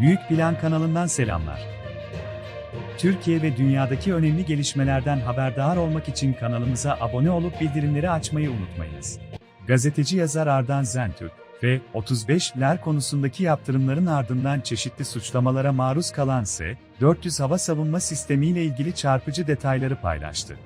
Büyük Plan kanalından selamlar. Türkiye ve dünyadaki önemli gelişmelerden haberdar olmak için kanalımıza abone olup bildirimleri açmayı unutmayınız. Gazeteci yazar Ardan Zentürk ve 35'ler konusundaki yaptırımların ardından çeşitli suçlamalara maruz kalan S-400 hava savunma sistemiyle ilgili çarpıcı detayları paylaştı.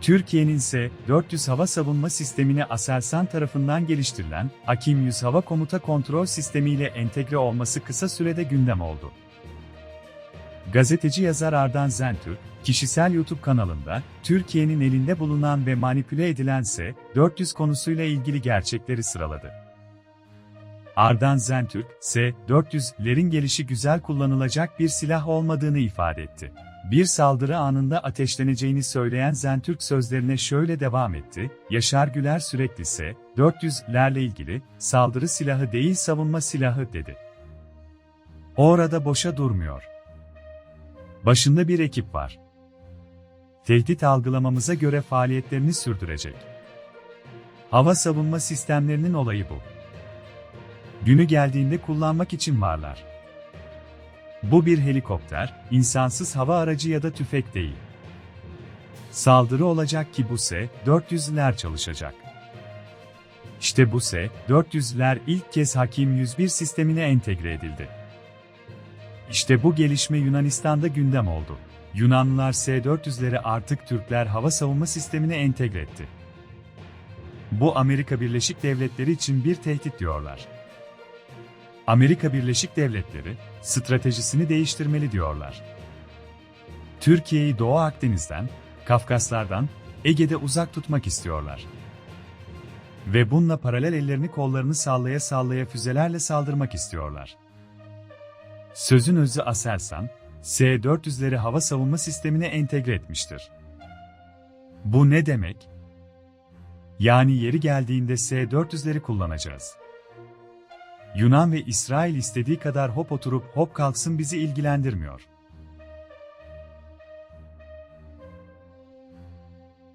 Türkiye'nin ise 400 hava savunma sistemine Aselsan tarafından geliştirilen Hakim 100 hava komuta kontrol sistemiyle entegre olması kısa sürede gündem oldu. Gazeteci yazar Ardan Zentürk, kişisel YouTube kanalında, Türkiye'nin elinde bulunan ve manipüle edilense 400 konusuyla ilgili gerçekleri sıraladı. Ardan Zentürk, S-400'lerin gelişi güzel kullanılacak bir silah olmadığını ifade etti. Bir saldırı anında ateşleneceğini söyleyen Zentürk sözlerine şöyle devam etti, Yaşar Güler sürekli S-400'lerle ilgili, saldırı silahı değil savunma silahı dedi. Orada boşa durmuyor. Başında bir ekip var. Tehdit algılamamıza göre faaliyetlerini sürdürecek. Hava savunma sistemlerinin olayı bu. Günü geldiğinde kullanmak için varlar. Bu bir helikopter, insansız hava aracı ya da tüfek değil. Saldırı olacak ki bu S-400'ler çalışacak. İşte bu S-400'ler ilk kez Hakim 101 sistemine entegre edildi. İşte bu gelişme Yunanistan'da gündem oldu. Yunanlılar S-400'leri artık Türkler hava savunma sistemine entegre etti. Bu Amerika Birleşik Devletleri için bir tehdit diyorlar. Amerika Birleşik Devletleri, stratejisini değiştirmeli diyorlar. Türkiye'yi Doğu Akdeniz'den, Kafkaslardan, Ege'de uzak tutmak istiyorlar. Ve bununla paralel ellerini kollarını sallaya sallaya füzelerle saldırmak istiyorlar. Sözün özü Aselsan, S-400'leri hava savunma sistemine entegre etmiştir. Bu ne demek? Yani yeri geldiğinde S-400'leri kullanacağız. Yunan ve İsrail istediği kadar hop oturup hop kalksın bizi ilgilendirmiyor.